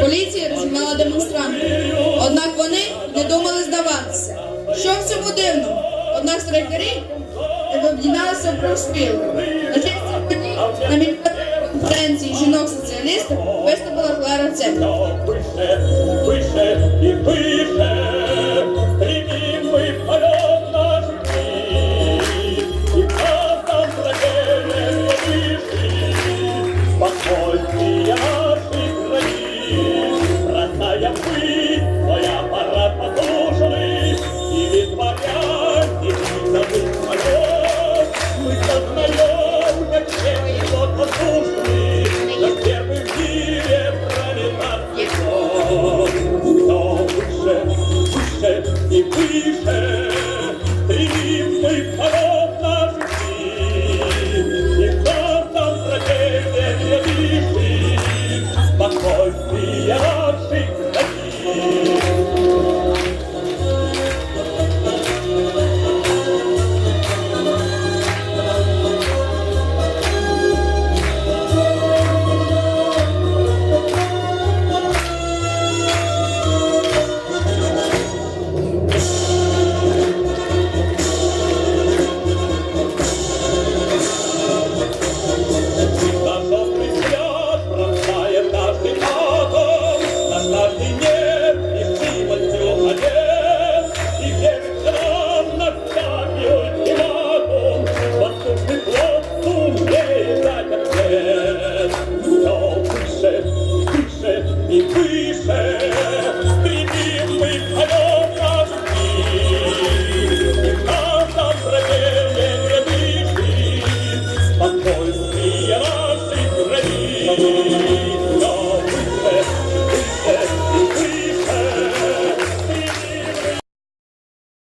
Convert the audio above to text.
Поліція розігнала демонстрантів. Однак вони не думали здаватися. Що в цьому дивно? Однак страйкарі об'єдналися в профспілку. На честь подій на міжнародній конференції жінок-соціалістів виступила Клара Цепка. Пише, пише і вище Thank you.